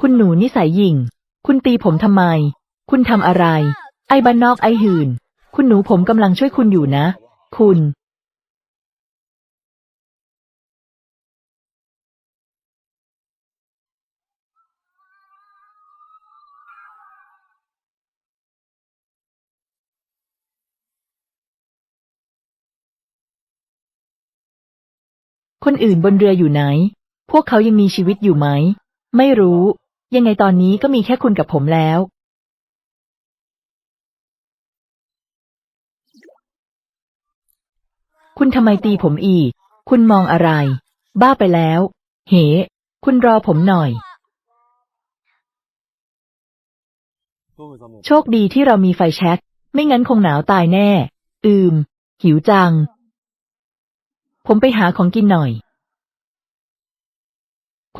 คุณหนูนิสัยหยิ่ง คุณตีผมทำไม คุณทำอะไร ไอ้บ้านนอกไอ้หื่นคุณหนูผมกำลังช่วยคุณอยู่นะ คุณ คนอื่นบนเรืออยู่ไหน พวกเขายังมีชีวิตอยู่ไหม ไม่รู้ ยังไงตอนนี้ก็มีแค่คุณกับผมแล้ว คุณทำไมตีผมอีก คุณมองอะไร บ้าไปแล้ว เห คุณรอผมหน่อย โชคดีที่เรามีไฟแช็กไม่งั้นคงหนาวตายแน่ อืม หิวจัง ผมไปหาของกินหน่อย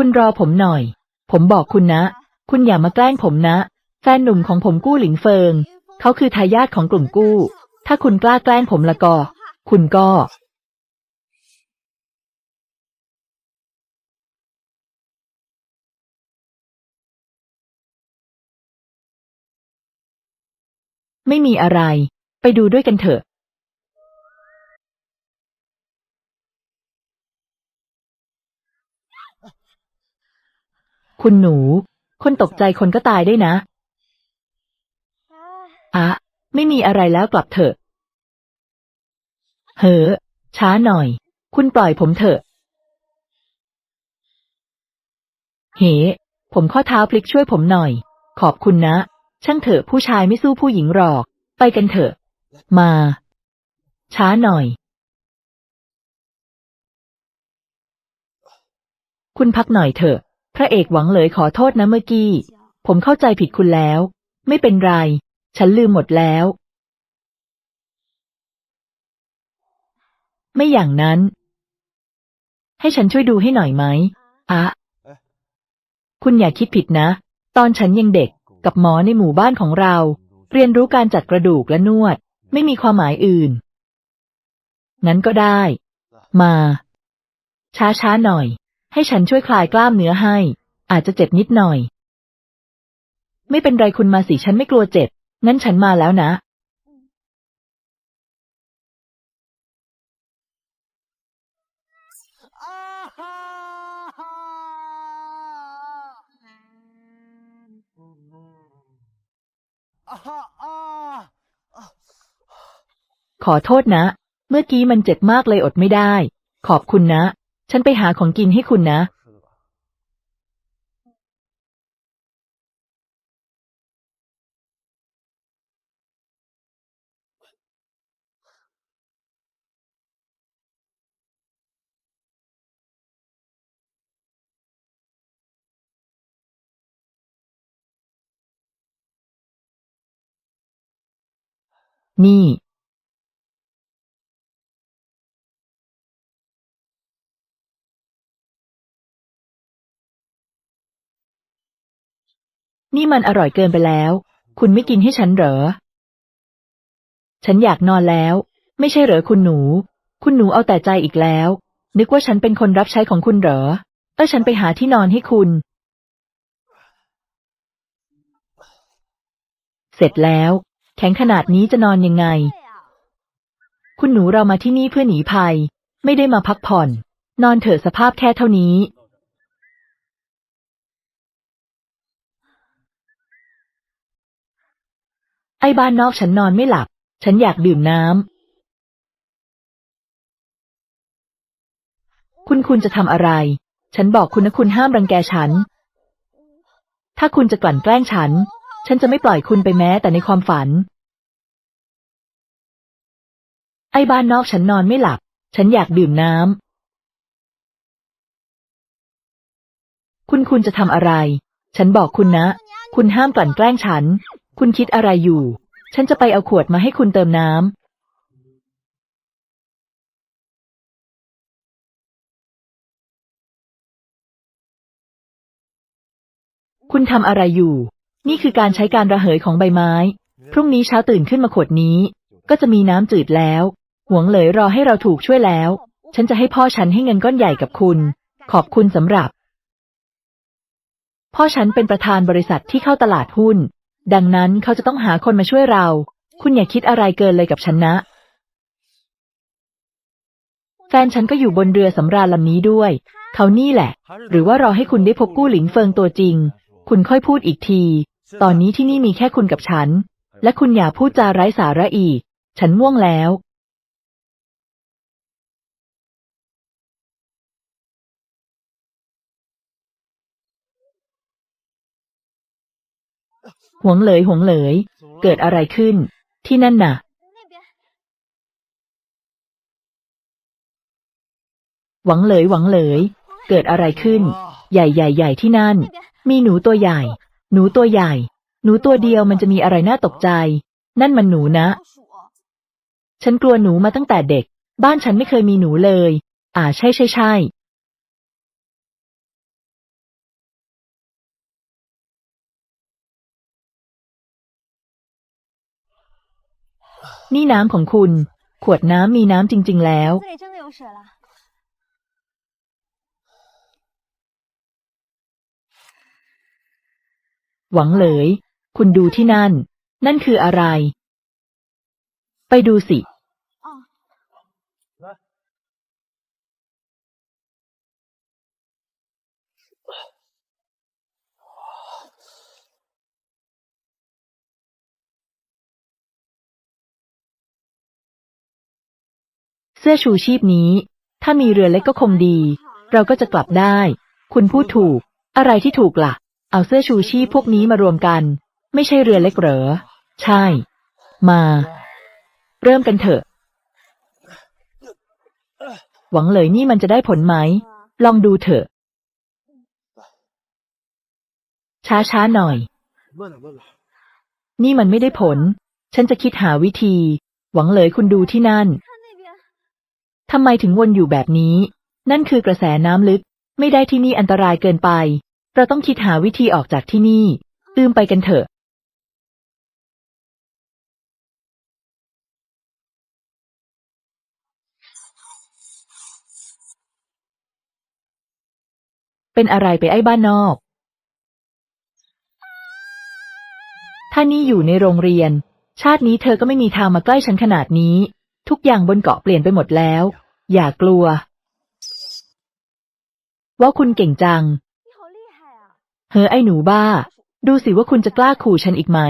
คุณรอผมหน่อย ผมบอกคุณนะ คุณอย่ามาแกล้งผมนะ แฟนหนุ่มของผมกู้หลิงเฟิง เขาคือทายาทของกลุ่มกู้ ถ้าคุณกล้าแกล้งผมละก็ คุณก็ ไม่มีอะไร ไปดูด้วยกันเถอะ คุณหนู คนตกใจคนก็ตายได้นะ อะ ไม่มีอะไรแล้วกลับเถอะเฮ้อช้าหน่อย คุณปล่อยผมเถอะเฮ้ผมข้อเท้าพลิกช่วยผมหน่อย ขอบคุณนะ ช่างเถอะผู้ชายไม่สู้ผู้หญิงหรอก ไปกันเถอะ มา ช้าหน่อย คุณพักหน่อยเถอะ พระเอกหวังเลยขอโทษนะเมื่อกี้ ผมเข้าใจผิดคุณแล้ว ไม่เป็นไร ฉันลืมหมดแล้ว ไม่อย่างนั้น ให้ฉันช่วยดูให้หน่อยไหมอะคุณอย่าคิดผิดนะ ตอนฉันยังเด็กกับหมอในหมู่บ้านของเรา เรียนรู้การจัดกระดูกและนวด ไม่มีความหมายอื่น งั้นก็ได้ มา ช้าๆหน่อย ให้ฉันช่วยคลายกล้ามเนื้อให้ อาจจะเจ็บนิดหน่อย ไม่เป็นไรคุณมาสิฉันไม่กลัวเจ็บ งั้นฉันมาแล้วนะ ขอโทษนะ เมื่อกี้มันเจ็บมากเลยอดไม่ได้ ขอบคุณนะ ฉันไปหาของกินให้คุณนะ นี่ นี่มันอร่อยเกินไปแล้ว คุณไม่กินให้ฉันเหรอ ฉันอยากนอนแล้ว ไม่ใช่เหรอคุณหนู คุณหนูเอาแต่ใจอีกแล้ว นึกว่าฉันเป็นคนรับใช้ของคุณเหรอ เออฉันไปหาที่นอนให้คุณ เสร็จแล้ว แข็งขนาดนี้จะนอนยังไง คุณหนูเรามาที่นี่เพื่อหนีภัย ไม่ได้มาพักผ่อน นอนเถอะสภาพแค่เท่านี้ ไอ้บ้านนอกฉันนอนไม่หลับ ฉันอยากดื่มน้ำ คุณคุณจะทำอะไร ฉันบอกคุณนะคุณห้ามรังแกฉัน ถ้าคุณจะกลั่นแกล้งฉัน ฉันจะไม่ปล่อยคุณไปแม้แต่ในความฝัน ไอ้บ้านนอกฉันนอนไม่หลับ ฉันอยากดื่มน้ำ คุณคุณจะทำอะไร ฉันบอกคุณนะ คุณห้ามกลั่นแกล้งฉัน คุณคิดอะไรอยู่ ฉันจะไปเอาขวดมาให้คุณเติมน้ำคุณทำอะไรอยู่ นี่คือการใช้การระเหยของใบไม้ พรุ่งนี้เช้าตื่นขึ้นมาขวดนี้ ก็จะมีน้ำจืดแล้ว หวงเหลยรอให้เราถูกช่วยแล้ว ฉันจะให้พ่อฉันให้เงินก้อนใหญ่กับคุณ ขอบคุณสำหรับ พ่อฉันเป็นประธานบริษัทที่เข้าตลาดหุ้น ดังนั้นเขาจะต้องหาคนมาช่วยเรา คุณอย่าคิดอะไรเกินเลยกับฉันนะ แฟนฉันก็อยู่บนเรือสำราญลำนี้ด้วย เขานี่แหละ หรือว่ารอให้คุณได้พบกู้หลิงเฟิงตัวจริง คุณค่อยพูดอีกที ตอนนี้ที่นี่มีแค่คุณกับฉัน และคุณอย่าพูดจาไร้สาระอีก ฉันง่วงแล้ว หวงเหลยหวงเหลย เกิดอะไรขึ้น ที่นั่นน่ะ หวังเหลยหวังเหลย เกิดอะไรขึ้น ใหญ่ใหญ่ใหญ่ที่นั่น มีหนูตัวใหญ่ หนูตัวใหญ่ หนูตัวเดียวมันจะมีอะไรน่าตกใจ นั่นมันหนูนะ ฉันกลัวหนูมาตั้งแต่เด็ก บ้านฉันไม่เคยมีหนูเลย อ่าใช่ใช่ใช่ นี่น้ำของคุณ ขวดน้ำมีน้ำจริง ๆ แล้ว 这里真的有水了。 หวังเหลย คุณดูที่นั่น นั่นคืออะไร ไปดูสิ สื้อชูชีพนี้ ถ้ามีเรือเล็กก็คงดี เราก็จะกลับได้ คุณพูดถูก อะไรที่ถูกละ่ะ เอาเสื้อชูชีพพวกนี้มารวมกัน ไม่ใช่เรือเล็กเหรอ ใช่ มา เริ่มกันเถอะ หวังเลยนี่มันจะได้ผลไหม ลองดูเถอะ ช้าๆหน่อย นี่มันไม่ได้ผล ฉันจะคิดหาวิธี หวังเลยคุณดูที่นั่น ทำไมถึงวนอยู่แบบนี้ นั่นคือกระแสน้ำลึก ไม่ได้ที่นี่อันตรายเกินไป เราต้องคิดหาวิธีออกจากที่นี่อืมไปกันเถอะ เป็นอะไรไปไอ้บ้านนอก ถ้านี่อยู่ในโรงเรียน ชาตินี้เธอก็ไม่มีทางมาใกล้ฉันขนาดนี้ ทุกอย่างบนเกาะเปลี่ยนไปหมดแล้ว อย่ากลัว ว่าคุณเก่งจัง เฮ้อไอ้หนูบ้า ดูสิว่าคุณจะกล้าขู่ฉันอีกไหม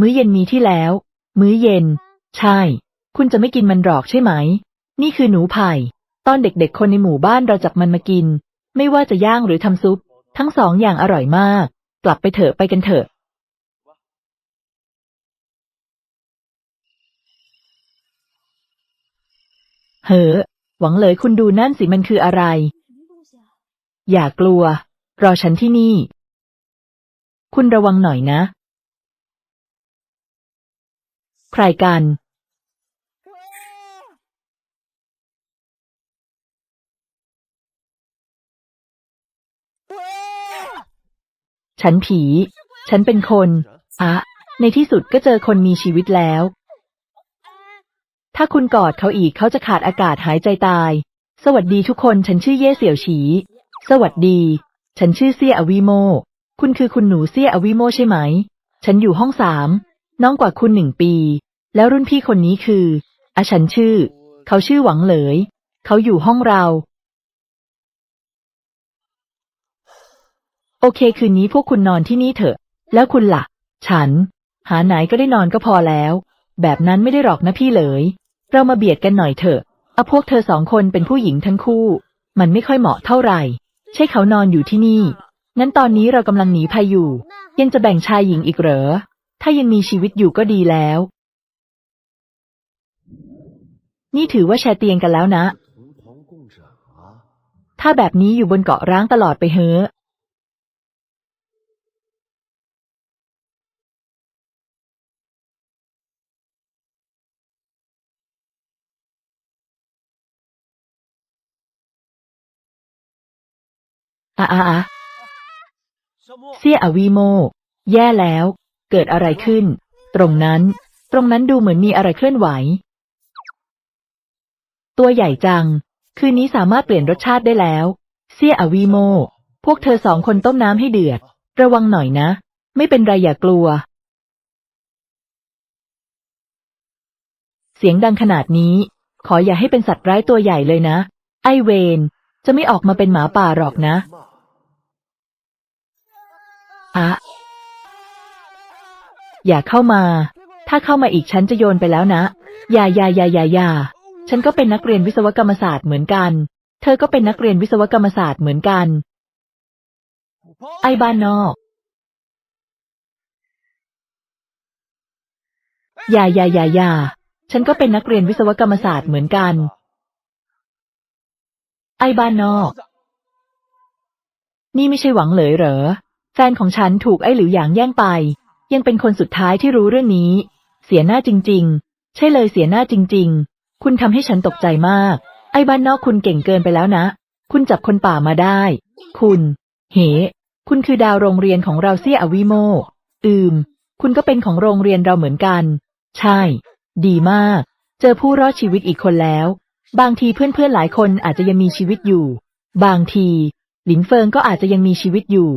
มื้อเย็นมีที่แล้ว มื้อเย็น ใช่ คุณจะไม่กินมันหรอกใช่ไหม นี่คือหนูไผ่ ตอนเด็กๆ คนในหมู่บ้านเราจับมันมากิน ไม่ว่าจะย่างหรือทำซุป ทั้งสองอย่างอร่อยมาก กลับไปเถอะไปกันเถอะ เฮ้อหวังเลยคุณดูนั่นสิมันคืออะไร อย่ากลัว รอฉันที่นี่ คุณระวังหน่อยนะ ใครกัน ฉันผี ฉันเป็นคนอะในที่สุดก็เจอคนมีชีวิตแล้ว ถ้าคุณกอดเขาอีกเขาจะขาดอากาศหายใจตาย สวัสดีทุกคนฉันชื่อเย่เสี่ยวฉี สวัสดี ฉันชื่อเซี่ยอวิโม คุณคือคุณหนูเซี่ยอวิโมใช่ไหม ฉันอยู่ห้องสาม น้องกว่าคุณหนึ่งปี แล้วรุ่นพี่คนนี้คืออะฉันชื่อ เขาชื่อหวังเหลย เขาอยู่ห้องเรา โอเคคืนนี้พวกคุณนอนที่นี่เถอะ แล้วคุณละ่ะ ฉัน หาไหนก็ได้นอนก็พอแล้ว แบบนั้นไม่ได้หรอกนะพี่เหลย เรามาเบียดกันหน่อยเถอะอาพวกเธอสองคนเป็นผู้หญิงทั้งคู่ มันไม่ค่อยเหมาะเท่าไหร่ ใช่เขานอนอยู่ที่นี่งั้นตอนนี้เรากำลังหนีภัยอยู่ ยังจะแบ่งชายหญิงอีกเหรอ ถ้ายังมีชีวิตอยู่ก็ดีแล้ว นี่ถือว่าแชร์เตียงกันแล้วนะ ถ้าแบบนี้อยู่บนเกาะร้างตลอดไปเฮ้อ อะอะอะ小莫，เสียอวีโม แย่แล้ว เกิดอะไรขึ้น ตรงนั้น ตรงนั้นดูเหมือนมีอะไรเคลื่อนไหว ตัวใหญ่จัง คืนนี้สามารถเปลี่ยนรสชาติได้แล้ว เสียอวีโม พวกเธอสองคนต้มน้ำให้เดือด ระวังหน่อยนะ ไม่เป็นไรอย่ากลัว เสียงดังขนาดนี้ ขออย่าให้เป็นสัตว์ร้ายตัวใหญ่เลยนะ ไอเวน จะไม่ออกมาเป็นหมาป่าหรอกนะ อะ อย่าเข้ามา ถ้าเข้ามาอีกฉันจะโยนไปแล้วนะ อย่าอย่าอย่าอย่าอย่าฉันก็เป็นนักเรียนวิศวกรรมศาสตร์เหมือนกัน เธอก็เป็นนักเรียนวิศวกรรมศาสตร์เหมือนกัน ไอ้บ้านนอก อย่าอย่าอย่าอย่าฉันก็เป็นนักเรียนวิศวกรรมศาสตร์เหมือนกัน ไอ้บ้านนอก นี่ไม่ใช่หวังเหลยเหรอ แฟนของฉันถูกไอ้หลิวหยางแย่งไป ยังเป็นคนสุดท้ายที่รู้เรื่องนี้ เสียหน้าจริง ๆ ใช่เลยเสียหน้าจริง ๆ คุณทำให้ฉันตกใจมาก ไอ้บ้านนอกคุณเก่งเกินไปแล้วนะ คุณจับคนป่ามาได้ คุณ เห คุณคือดาวโรงเรียนของเราเสียอวิโม อืม คุณก็เป็นของโรงเรียนเราเหมือนกัน ใช่ ดีมาก เจอผู้รอดชีวิตอีกคนแล้ว บางทีเพื่อนๆหลายคนอาจจะยังมีชีวิตอยู่ บางที หลินเฟิงก็อาจจะยังมีชีวิตอยู่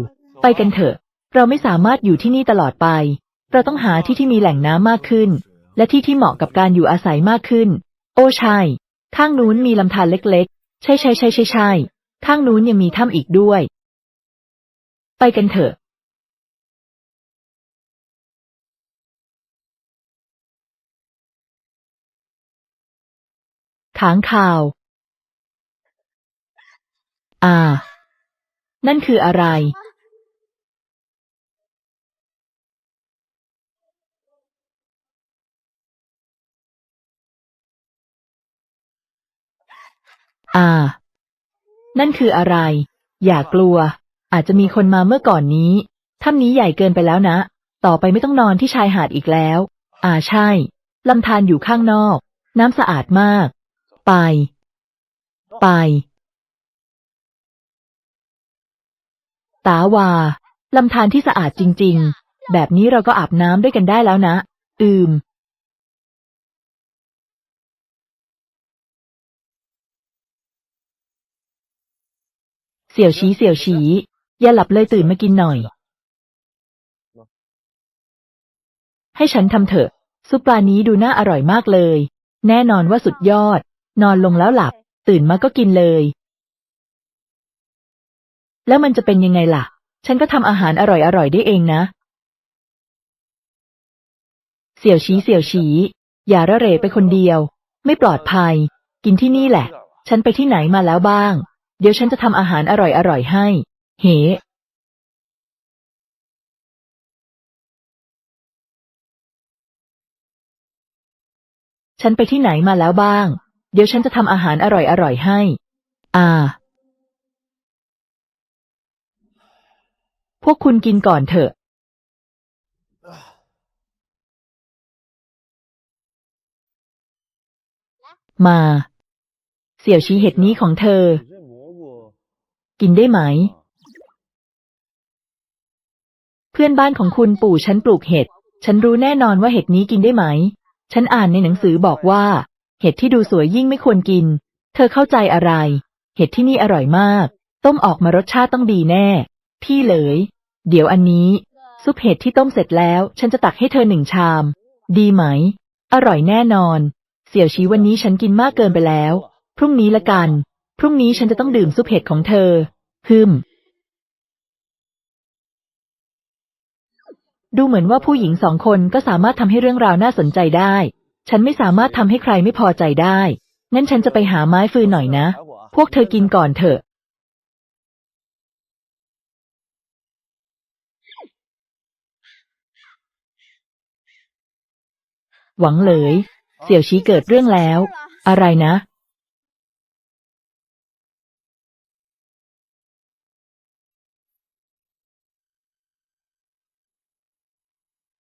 ไปกันเถอะ เราไม่สามารถอยู่ที่นี่ตลอดไป เราต้องหาที่ที่มีแหล่งน้ำมากขึ้น และที่ที่เหมาะกับการอยู่อาศัยมากขึ้น โอ้ใช่ ข้างนู้นมีลำธารเล็กๆ ใช่ใช่ใช่ใช่ใช่ ข้างนู้นยังมีถ้ำอีกด้วย ไปกันเถอะค้างคาว อ่า นั่นคืออะไร อ่า นั่นคืออะไร อย่ากลัว อาจจะมีคนมาเมื่อก่อนนี้ ถ้ำนี้ใหญ่เกินไปแล้วนะ ต่อไปไม่ต้องนอนที่ชายหาดอีกแล้ว อ่าใช่ ลำธารอยู่ข้างนอก น้ำสะอาดมาก ไป ไป ตาวา ลำธารที่สะอาดจริง ๆ แบบนี้เราก็อาบน้ำด้วยกันได้แล้วนะ อืม เสี่ยวฉีเสี่ยวฉีอย่าหลับเลยตื่นมากินหน่อย ให้ฉันทำเถอะ ซุปปลานี้ดูน่าอร่อยมากเลย แน่นอนว่าสุดยอด นอนลงแล้วหลับ ตื่นมาก็กินเลย แล้วมันจะเป็นยังไงล่ะ ฉันก็ทำอาหารอร่อยๆได้เองนะ เสี่ยวฉีเสี่ยวฉีอย่าระเรไปคนเดียว ไม่ปลอดภัย กินที่นี่แหละ ฉันไปที่ไหนมาแล้วบ้าง เดี๋ยวฉันจะทำอาหารอร่อยๆให้ เฮ ฉันไปที่ไหนมาแล้วบ้าง เดี๋ยวฉันจะทำอาหารอร่อยๆให้ อ่า พวกคุณกินก่อนเถอะ มา เสี่ยวชีเห็ดนี้ของเธอ กินได้ไหม เพื่อนบ้านของคุณปู่ฉันปลูกเห็ด ฉันรู้แน่นอนว่าเห็ดนี้กินได้ไหม ฉันอ่านในหนังสือบอกว่า เห็ดที่ดูสวยยิ่งไม่ควรกิน เธอเข้าใจอะไร เห็ดที่นี่อร่อยมาก ต้มออกมารสชาติต้องดีแน่ พี่เหลย เดี๋ยวอันนี้ ซุปเห็ดที่ต้มเสร็จแล้ว ฉันจะตักให้เธอหนึ่งชาม ดีไหม อร่อยแน่นอน เสี่ยวชี้วันนี้ฉันกินมากเกินไปแล้ว พรุ่งนี้ละกัน พรุ่งนี้ฉันจะต้องดื่มซุปเห็ดของเธอ ฮึม ดูเหมือนว่าผู้หญิงสองคนก็สามารถทำให้เรื่องราวน่าสนใจได้ ฉันไม่สามารถทำให้ใครไม่พอใจได้ งั้นฉันจะไปหาไม้ฟืนหน่อยนะ พวกเธอกินก่อนเถอะ หวังเหลย เสี่ยวชี้เกิดเรื่องแล้ว อะไรนะ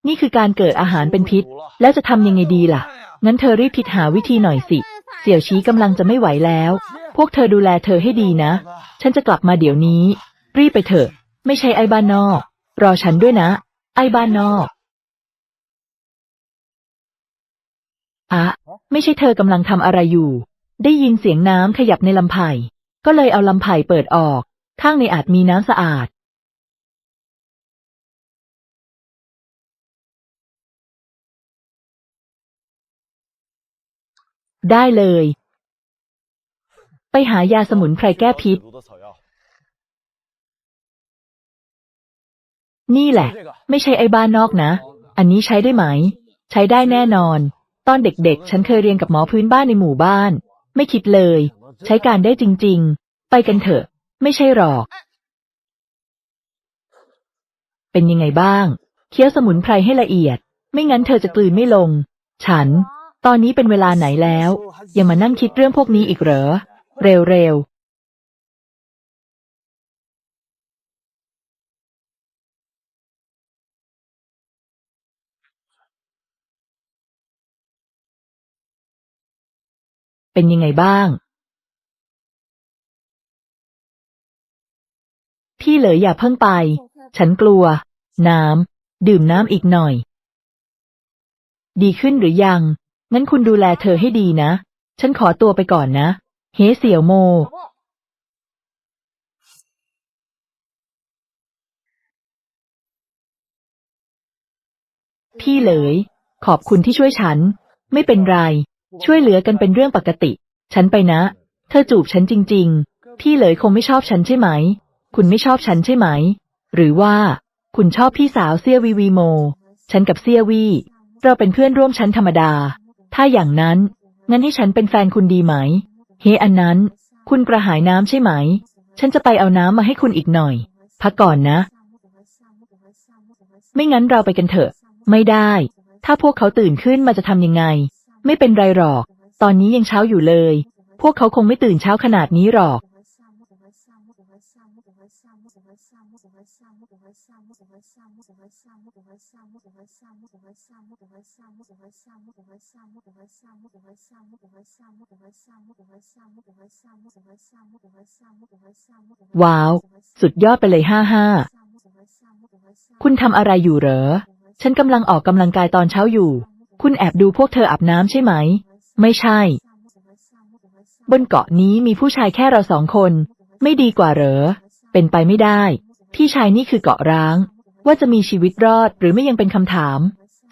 นี่คือการเกิดอาหารเป็นพิษ แล้วจะทำยังไงดีล่ะ งั้นเธอรีบคิดหาวิธีหน่อยสิ เสี่ยวชี้กำลังจะไม่ไหวแล้ว พวกเธอดูแลเธอให้ดีนะ ฉันจะกลับมาเดี๋ยวนี้ รีบไปเถอะ ไม่ใช่ไอ้บ้านนอก รอฉันด้วยนะ ไอ้บ้านนอกอะไม่ใช่เธอกำลังทำอะไรอยู่ ได้ยินเสียงน้ำขยับในลำไผ่ก็เลยเอาลำไผ่เปิดออก ข้างในอาจมีน้ำสะอาด ได้เลย ไปหายาสมุนไพรแก้พิษ นี่แหละ ไม่ใช่ไอ้บ้านนอกนะ อันนี้ใช้ได้ไหม ใช้ได้แน่นอน ตอนเด็กๆ ฉันเคยเรียนกับหมอพื้นบ้านในหมู่บ้าน ไม่คิดเลย ใช้การได้จริง ๆ ไปกันเถอะ ไม่ใช่หรอก เป็นยังไงบ้าง เคี้ยวสมุนไพรให้ละเอียด ไม่งั้นเธอจะกลืนไม่ลง ฉัน ตอนนี้เป็นเวลาไหนแล้ว อย่ามานั่งคิดเรื่องพวกนี้อีกเหรอ เร็วๆเป็นยังไงบ้าง พี่เหลยอย่าเพิ่งไป ฉันกลัว น้ำ ดื่มน้ำอีกหน่อย ดีขึ้นหรือยัง งั้นคุณดูแลเธอให้ดีนะ ฉันขอตัวไปก่อนนะ เฮเสี่ยวโม พี่เหลย ขอบคุณที่ช่วยฉัน ไม่เป็นไร ช่วยเหลือกันเป็นเรื่องปกติ ฉันไปนะ เธอจูบฉันจริง ๆ พี่เหลยคงไม่ชอบฉันใช่ไหม คุณไม่ชอบฉันใช่ไหม หรือว่า คุณชอบพี่สาวเซียวีวีโม ฉันกับเซียวี เราเป็นเพื่อนร่วมชั้นธรรมดา ถ้าอย่างนั้น งั้นให้ฉันเป็นแฟนคุณดีไหม เฮอันนั้น คุณกระหายน้ำใช่ไหม ฉันจะไปเอาน้ำมาให้คุณอีกหน่อย พักก่อนนะ ไม่งั้นเราไปกันเถอะ ไม่ได้ ถ้าพวกเขาตื่นขึ้นมาจะทำยังไง ไม่เป็นไรหรอก ตอนนี้ยังเช้าอยู่เลย พวกเขาคงไม่ตื่นเช้าขนาดนี้หรอก ว้าว สุดยอดไปเลยห้าห้า คุณทำอะไรอยู่เหรอ ฉันกำลังออกกำลังกายตอนเช้าอยู่ คุณแอบดูพวกเธออาบน้ำใช่ไหม ไม่ใช่ บนเกาะนี้มีผู้ชายแค่เราสองคน ไม่ดีกว่าเหรอ เป็นไปไม่ได้ พี่ชายนี่คือเกาะร้าง ว่าจะมีชีวิตรอดหรือไม่ยังเป็นคำถาม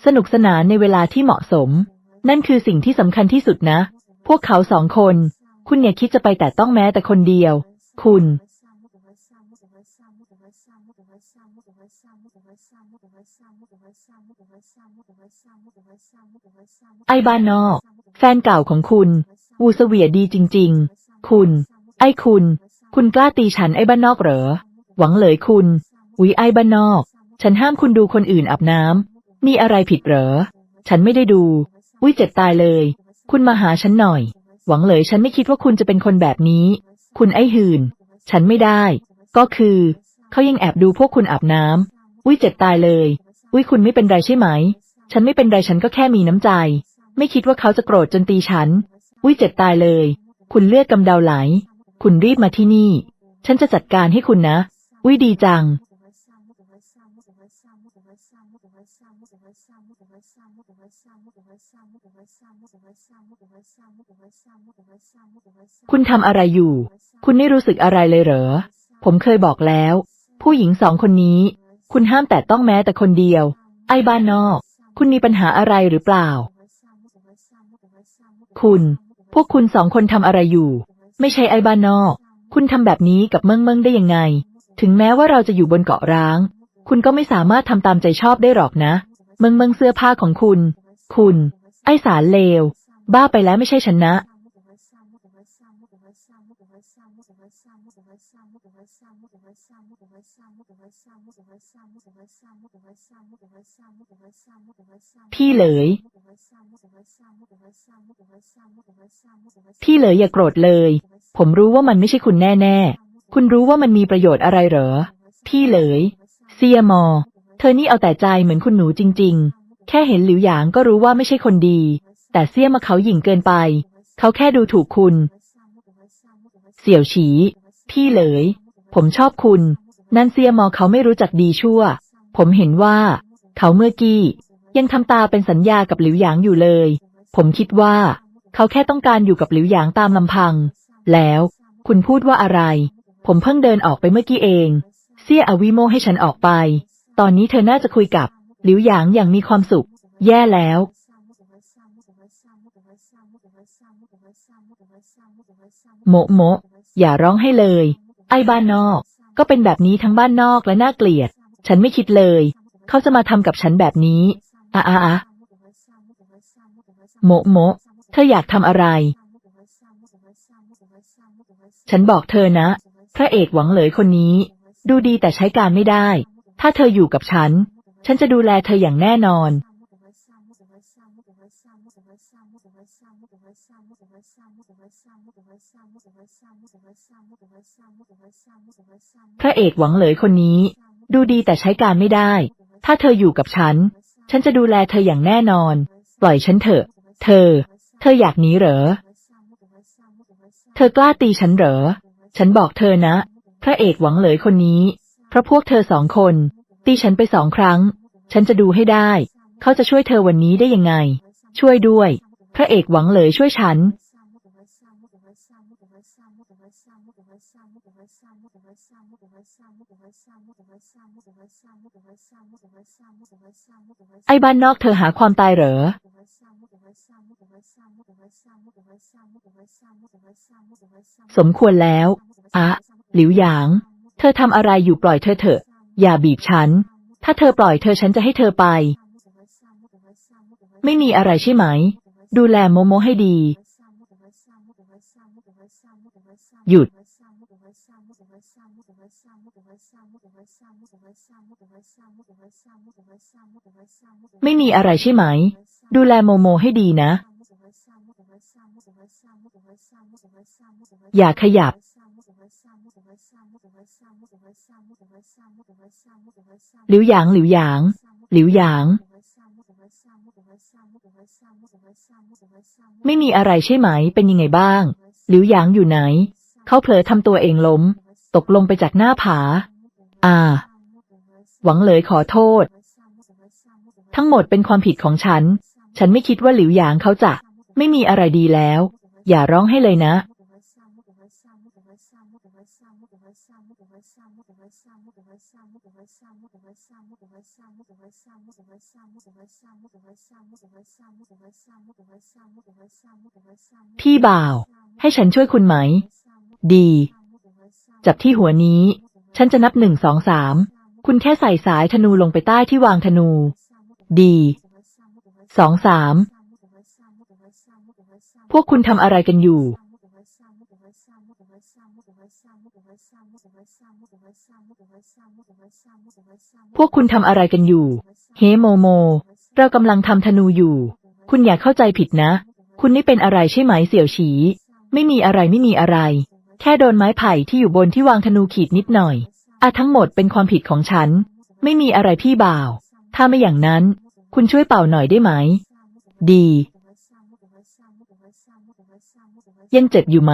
สนุกสนานในเวลาที่เหมาะสม นั่นคือสิ่งที่สำคัญที่สุดนะ พวกเขาสองคน คุณอย่าคิดจะไปแต่ต้องแม้แต่คนเดียว คุณ ไอ้บ้านนอก แฟนเก่าของคุณ วูสเวียดีจริง ๆ คุณ ไอ้คุณ คุณกล้าตีฉันไอ้บ้านนอกเหรอ หวังเลยคุณวิไอ้บ้านนอก ฉันห้ามคุณดูคนอื่นอาบน้ำ มีอะไรผิดเหรอ ฉันไม่ได้ดู อุ้ยเจ็บตายเลย คุณมาหาฉันหน่อย หวังเลยฉันไม่คิดว่าคุณจะเป็นคนแบบนี้ คุณไอ้หื่นฉันไม่ได้ ก็คือ เขายังแอบดูพวกคุณอาบน้ำ อุ้ยเจ็บตายเลย อุ้ยคุณไม่เป็นไรใช่ไหม ฉันไม่เป็นไรฉันก็แค่มีน้ำใจ ไม่คิดว่าเขาจะโกรธจนตีฉัน อุ้ยเจ็บตายเลย คุณเลือดกำเดาไหล คุณรีบมาที่นี่ ฉันจะจัดการให้คุณนะ อุ้ยดีจัง คุณทำอะไรอยู่ คุณไม่รู้สึกอะไรเลยเหรอ ผมเคยบอกแล้ว ผู้หญิงสองคนนี้ คุณห้ามแต่ต้องแม้แต่คนเดียว ไอ้บ้านนอก คุณมีปัญหาอะไรหรือเปล่า คุณ พวกคุณสองคนทำอะไรอยู่ ไม่ใช่ไอ้บ้านนอก คุณทำแบบนี้กับเมืองเมืองได้ยังไง ถึงแม้ว่าเราจะอยู่บนเกาะร้าง คุณก็ไม่สามารถทำตามใจชอบได้หรอกนะ เมืองเมืองเสื้อผ้าของคุณ คุณ ไอ้สารเลว บ้าไปแล้วไม่ใช่ฉันนะ พี่เหลย พี่เหลยอย่าโกรธเลย ผมรู้ว่ามันไม่ใช่คุณแน่ๆคุณรู้ว่ามันมีประโยชน์อะไรเหรอ พี่เหลย เซียมอ เธอนี่เอาแต่ใจเหมือนคุณหนูจริง ๆ แค่เห็นหลิวหยางก็รู้ว่าไม่ใช่คนดี แต่เซียมาเขาหยิ่งเกินไป เขาแค่ดูถูกคุณ เสี่ยวฉี พี่เหลย ผมชอบคุณ นั่นเซียมอเขาไม่รู้จักดีชั่ว ผมเห็นว่า เขาเมื่อกี้ ยังทำตาเป็นสัญญากับหลิวหยางอยู่เลย ผมคิดว่า เขาแค่ต้องการอยู่กับหลิวหยางตามลำพัง แล้ว คุณพูดว่าอะไร ผมเพิ่งเดินออกไปเมื่อกี้เอง เสี่ยอวิโมให้ฉันออกไป ตอนนี้เธอน่าจะคุยกับหลิวหยางอย่างมีความสุข แย่แล้ว โมโมอย่าร้องให้เลย ไอ้บ้านนอก ก็เป็นแบบนี้ทั้งบ้านนอกและน่าเกลียด ฉันไม่คิดเลย เขาจะมาทำกับฉันแบบนี้อะอะอะโมะโมะเธออยากทำอะไร ฉันบอกเธอนะ พระเอกหวังเหลยคนนี้ ดูดีแต่ใช้การไม่ได้ ถ้าเธออยู่กับฉัน ฉันจะดูแลเธออย่างแน่นอน พระเอกหวังเหลยคนนี้ ดูดีแต่ใช้การไม่ได้ ถ้าเธออยู่กับฉัน ฉันจะดูแลเธออย่างแน่นอน ปล่อยฉันเถอะ เธอ เธออยากหนีเหรอ เธอกล้าตีฉันเหรอ ฉันบอกเธอนะ พระเอกหวังเหลยคนนี้ เพราะพวกเธอสองคน ตีฉันไปสองครั้ง ฉันจะดูให้ได้ เขาจะช่วยเธอวันนี้ได้ยังไง ช่วยด้วย พระเอกหวังเหลยช่วยฉัน ไอ้บ้านนอกเธอหาความตายเหรอ สมควรแล้วอะหลิวหยาง เธอทำอะไรอยู่ปล่อยเธอเถอะ อย่าบีบฉัน ถ้าเธอปล่อยเธอฉันจะให้เธอไป ไม่มีอะไรใช่ไหม ดูแลโมโมให้ดี หยุด ไม่มีอะไรใช่ไหม ดูแลโมโมให้ดีนะ อย่าขยับ หลิวหยาง หลิวหยาง หลิวหยาง ไม่มีอะไรใช่ไหม เป็นยังไงบ้าง หลิวหยางอยู่ไหน เขาเผลอทำตัวเองล้ม ตกลงไปจากหน้าผา อ่าหวังเลยขอโทษ ทั้งหมดเป็นความผิดของฉัน ฉันไม่คิดว่าหลิวหยางเขาจะ ไม่มีอะไรดีแล้ว อย่าร้องให้เลยนะ พี่บ่าว ให้ฉันช่วยคุณไหม ดี จับที่หัวนี้ ฉันจะนับหนึ่งสองสาม คุณแค่ใส่สายธนูลงไปใต้ที่วางธนู ดีสองสาม พวกคุณทำอะไรกันอยู่ พวกคุณทำอะไรกันอยู่ เฮโมโม เรากำลังทำธนูอยู่ คุณอย่าเข้าใจผิดนะ คุณนี่เป็นอะไรใช่ไหมเสี่ยวฉี ไม่มีอะไรไม่มีอะไร แค่โดนไม้ไผ่ที่อยู่บนที่วางธนูขีดนิดหน่อยอาทั้งหมดเป็นความผิดของฉัน ไม่มีอะไรพี่บ่าว ถ้าไม่อย่างนั้น คุณช่วยเป่าหน่อยได้ไหม ดี ยังเจ็บอยู่ไหม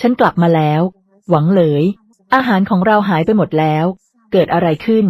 ฉันกลับมาแล้ว หวังเลย อาหารของเราหายไปหมดแล้ว เกิดอะไรขึ้น